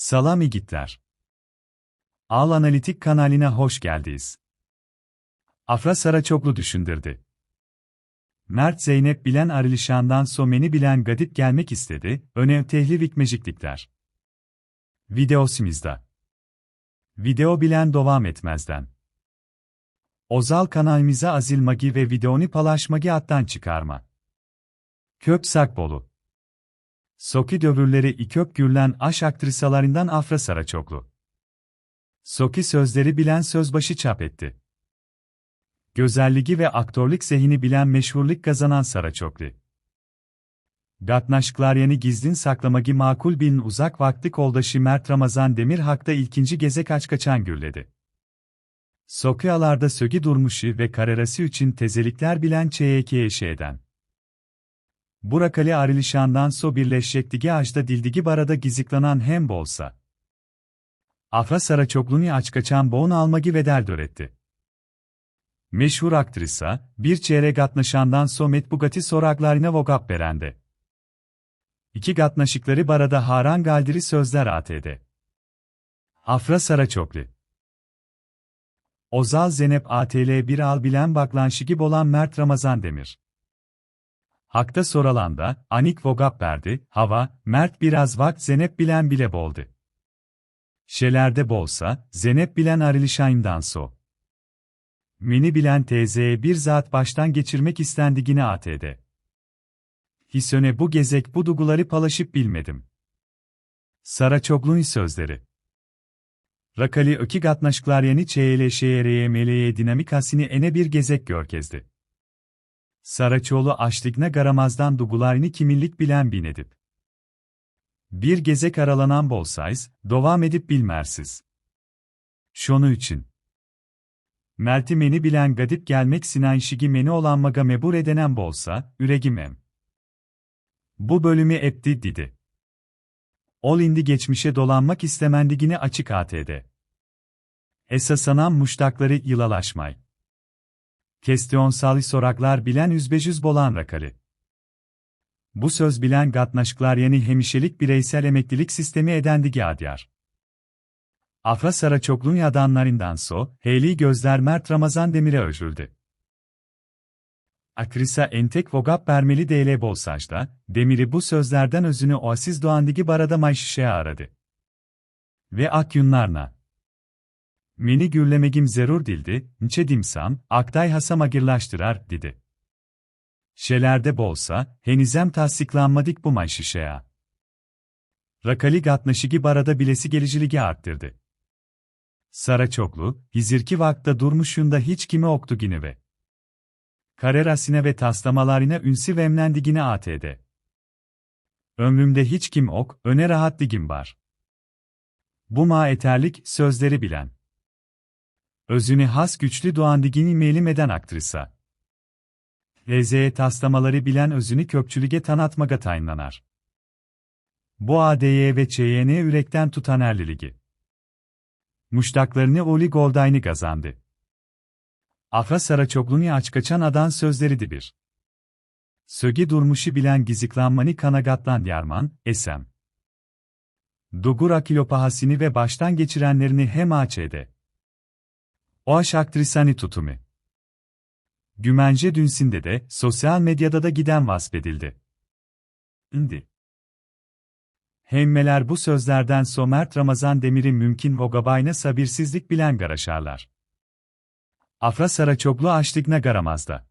Salam igitler. Al Analitik kanalına hoş geldiniz. Afra Saraçoglu düşündürdü. Mert Zeynep bilen Arilişan'dan Someni bilen Gadip gelmek istedi, öne tehli vikmeciklikler. Videosimizda. Video bilen devam etmezden. Ozal kanalimize azil magi ve videonu paylaşmagi attan çıkarma. Köp Sakbolu. Soki dövürleri İköp Gürlen aş aktrisalarından Afra Saraçoklu. Soki sözleri bilen sözbaşı çap etti. Gözelliği ve aktörlük zehini bilen meşhurluk kazanan Saraçoklu. Gatnaşklar yeni gizlin saklamagi makul bin uzak vakti koldaşı Mert Ramazan Demir Hak'ta ilkinci geze kaç kaçan gürledi. Sokyalarda sögi durmuşu ve kararası için tezelikler bilen çeyeki eşe eden. Burakali arilişandan so birleşecektigi ağaçta dildigi barada giziklanan hem bolsa. Afra Saraçogluni aç kaçan boğun almagi vedel döretti. Meşhur aktrisa, bir çeyrek atnaşandan so metbugati soraglarına vogap berende. İki gatnaşıkları barada haran galdiri sözler atede. Afra Saraçoklu. Ozal Zenep ATL bir al bilen baklanşigi bolan Mert Ramazan Demir. Hakta soralanda, Anik Vogap verdi, hava, Mert biraz vakt Zenep bilen bile boldu. Şelerde bolsa, Zenep bilen Arilişayn'dan so. Mini bilen teyzeye bir zat baştan geçirmek istendigini ATD. Hisöne bu gezek bu duguları palaşıp bilmedim. Sara Çoglun sözleri. Rakali öki gatnaşklar yeni çeyele şeyreye meleye dinamikasini ene bir gezek görkezdi. Saraçoğlu açlıkna garamazdan dugularını kimillik bilen binedip. Bir gezek aralanan bolsayz, devam edip bilmersiz. Şonu için. Melti meni bilen gadip gelmek sinan şigi meni olan maga mebur edenen bolsa, üregimem. Bu bölümü epti didi. Ol indi geçmişe dolanmak istemendigini açık ATD. Esasanan muştakları yılalaşmay. Kestiyonsal soraklar bilen üzbecüz bolan rakali. Bu söz bilen gatnaşklar yeni hemişelik bireysel emeklilik sistemi edendigi adyar. Afra Saraçoglun yadanlarından so, Heyli Gözler Mert Ramazan Demir'e özüldü. Akrisa entek vogap vermeli DL Bolsaj'da, Demir'i bu sözlerden özünü oasiz doğandigi barada mayşişeye aradı. Ve akyunlarna. Meni gürlemegim zerur dildi, nçe dimsam, aktay hasam agirlaştırar, dedi. Şelerde bolsa, henizem tasdiklanmadik bu mayşişeya. Rakali gatnaşigi barada bilesi geliciligi arttırdı. Saraçoklu, hizirki vakta durmuşunda hiç kimi oktu gini ve. Karerasine ve taslamalarına ünsi vemlendigine ATD. Ömrümde hiç kim ok, öne rahat digim var. Bu ma eterlik, sözleri bilen. Özüne has güçlü doğan digini melim eden aktrisa. LZ'ye taslamaları bilen özünü köpçülüge tanıtmaga tayinlanar. Bu ADY ve ÇYN ürekten tutan erliligi. Muştaklarını Oli Goldayni kazandı. Afra Saraçogluni aç kaçan adan sözleri bir. Söge durmuşu bilen giziklanmani kanagatlan yarman, esem. Dugura kilopahasini ve baştan geçirenlerini hem AÇ'de. O aş aktrisani tutumu. Gümence dünsinde de, sosyal medyada da giden vasfedildi. İndi. Hemmeler bu sözlerden Somert Ramazan Demir'i mümkün vogabayna sabirsizlik bilen garaşarlar. Afra Saraçoglu açlıkna garamazda.